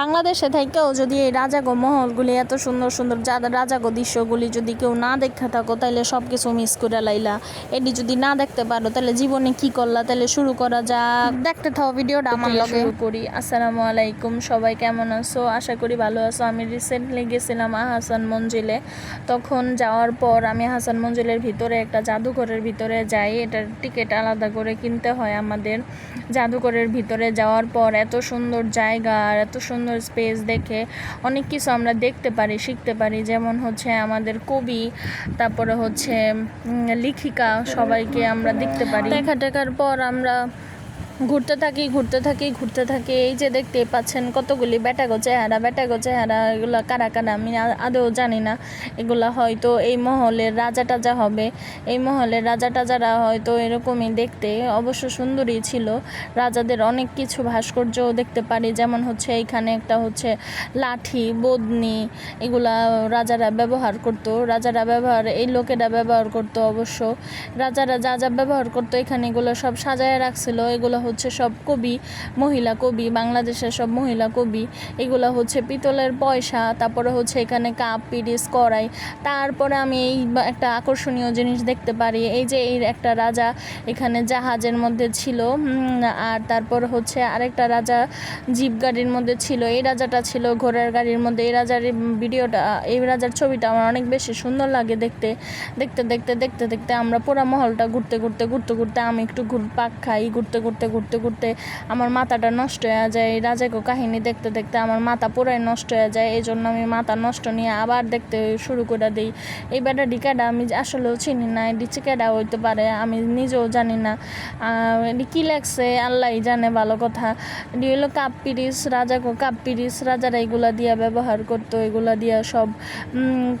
বাংলাদেশে থেকেও যদি এই রাজাগো মহলগুলি এত সুন্দর সুন্দর যা রাজাগো দৃশ্যগুলি যদি কেউ না দেখে থাকো তাহলে সব কিছু মিস করে লাইলা। এটি যদি না দেখতে পারো তাহলে জীবনে কি করলা? তাহলে শুরু করা যাক। দেখতে থাও ভিডিওটা আমার লগে। করি। আসসালামু আলাইকুম সবাই কেমন আছো? আশা করি ভালো আছো। আমি রিসেন্টলি গেছিলাম হাসান মঞ্জিলে। তখন যাওয়ার পর আমি হাসান মঞ্জিলের ভিতরে একটা জাদুঘরের ভিতরে যাই। এটার টিকিট আলাদা করে কিনতে হয় আমাদের। জাদুঘরের ভিতরে যাওয়ার পর এত সুন্দর জায়গা আর এত সুন্দর স্পেস দেখে অনেক কিছু আমরা দেখতে পারি, শিখতে পারি। যেমন হচ্ছে আমাদের কবি, তারপরে হচ্ছে লিখিকা লেখিকা সবাইকে আমরা দেখতে পারি। দেখা টেকার পর আমরা ঘুরতে থাকি ঘুরতে থাকি ঘুরতে থাকি। এই যে দেখতে পাচ্ছেন কতগুলি বেটাগো চেহারা বেটাগো চেহারা, এগুলো কারা কারা? আমি আদৌ জানি না। এগুলা হয়তো এই মহলের রাজা টাজা হবে। এই মহলের রাজা টাজারা হয়তো এরকমই দেখতে। অবশ্য সুন্দরই ছিল। রাজাদের অনেক কিছু ভাস্কর্যও দেখতে পারি। যেমন হচ্ছে এইখানে একটা হচ্ছে লাঠি, বদনি, এগুলা রাজারা ব্যবহার করতো। রাজারা ব্যবহার, এই লোকেরা ব্যবহার করতো অবশ্য। রাজারা যা যা ব্যবহার করতো, এখানে এগুলো সব সাজায় রাখছিল। এগুলো হচ্ছে সব কবি, মহিলা কবি, বাংলাদেশের সব মহিলা কবি। এগুলো হচ্ছে পিতলের পয়সা, তারপরে হচ্ছে এখানে কাপ পিডিস কড়াই। তারপরে আমি এই একটা আকর্ষণীয় জিনিস দেখতে পারি, এই যে এই একটা রাজা এখানে জাহাজের মধ্যে ছিল আর তারপর হচ্ছে আরেকটা রাজা জিপ গাড়ির মধ্যে ছিল, এই রাজাটা ছিল ঘোড়ার গাড়ির মধ্যে। এই রাজার ভিডিওটা, এই রাজার ছবিটা আমার অনেক বেশি সুন্দর লাগে দেখতে। দেখতে দেখতে দেখতে দেখতে আমরা পুরো মহলটা ঘুরতে ঘুরতে ঘুরতে ঘুরতে আমি একটু ঘুর, পাক খাই, ঘুরতে ঘুরতে ঘুরতে ঘুরতে আমার মাথাটা নষ্ট হয়ে যায়। রাজাকে কাহিনী দেখতে দেখতে আমার মাথা পুরাই নষ্ট হয়ে যায়। এই জন্য আমি মাথা নষ্ট নিয়ে আবার দেখতে শুরু করে দিই। এই বেটা ডিকাটা আমি আসলেও চিনি না এটি চিকাটা হইতে পারে, আমি নিজেও জানি না। এটি কী লাগছে আল্লাহই জানে, ভালো কথা। এটি হলো কাপ পিরিস রাজা কাপ পিরিস, রাজারা এগুলা দিয়া ব্যবহার করতো, এগুলা দিয়া সব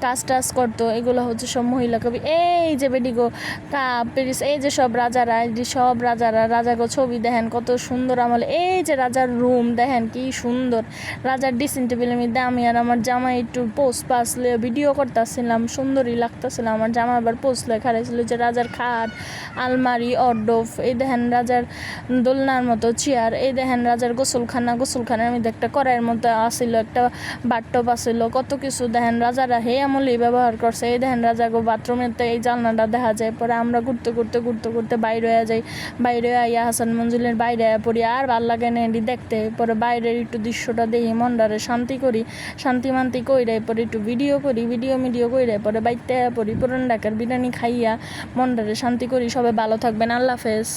কাজ টাজ করতো, এগুলো হচ্ছে সব মহিলা কবি। এই যে বেডিগো কাপ পিরিস, এই যে সব রাজারা যে সব রাজারা, রাজাগো ছবি দেখেন কত সুন্দর আমলে। এই যে রাজার রুম, দেখেন কি সুন্দর। রাজার ড্রেসিং টেবিলের মধ্যে আমি আর আমার জামাই একটু পোস্ট পাস ভিডিও করতেছিলাম, সুন্দরই লাগতেছিল। আমার জামা আবার পোস্ট রয়েছিল যে রাজার খাট, আলমারি, অর্ডোফ, এই দেখেন রাজার দোলনার মতো চেয়ার এই দেখেন রাজার গোসলখানা। গোসলখানার মধ্যে একটা কড়াইয়ের মতো আসিল একটা বাট্টপ আসিল কত কিছু দেখেন রাজারা হে আমলেই ব্যবহার করছে। এই দেখেন রাজা গো বাথরুমের তো এই জানলাটা দেখা যায়, পরে আমরা ঘুরতে ঘুরতে ঘুরতে ঘুরতে বাইরে যাই। বাইরে আইয়া হাসান মঞ্জুলের বাইরে পড়ি, আর ভালো লাগে না এটি দেখতে। পরে বাইরের একটু দৃশ্যটা দেখি মন্ডারে শান্তি করি শান্তি মান্তি কইরে পরে একটু ভিডিও করি ভিডিও মিডিও কইরে পরে বাইতে পড়ি, পুরান ডাকার বিরিয়ানি খাইয়া মন্ডারে শান্তি করি। সবাই ভালো থাকবেন, আল্লাহ হাফেজ।